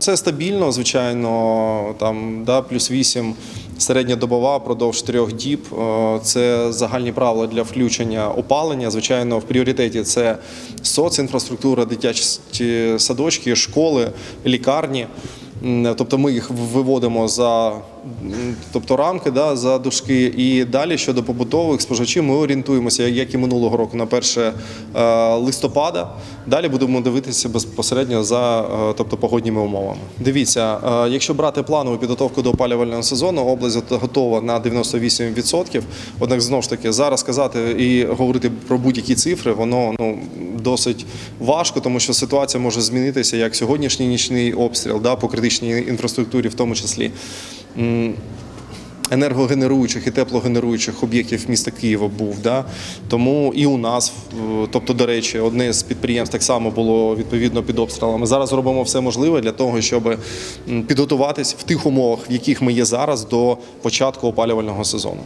Це стабільно, звичайно, там да, плюс 8 середньодобова продовж трьох діб. Е, Це загальні правила для включення опалення. Звичайно, в пріоритеті це соцінфраструктура, дитячі садочки, школи, лікарні. Тобто ми їх виводимо за тобто рамки, да, за дужки. І далі щодо побутових споживачів, ми орієнтуємося, як і минулого року, на 1 е, листопада. Далі будемо дивитися безпосередньо за е, тобто, погодніми умовами. Дивіться, е, якщо брати планову підготовку до опалювального сезону, область готова на 98%. Однак знову ж таки зараз казати і говорити про будь-які цифри, воно ну досить важко, тому що ситуація може змінитися як сьогоднішній нічний обстріл, да, по критичній інфраструктурі, в тому числі. Енергогенеруючих і теплогенеруючих об'єктів міста Києва був. Да? Тому і у нас, тобто, до речі, одне з підприємств так само було відповідно під обстрілами. Зараз робимо все можливе для того, щоб підготуватись в тих умовах, в яких ми є зараз, до початку опалювального сезону.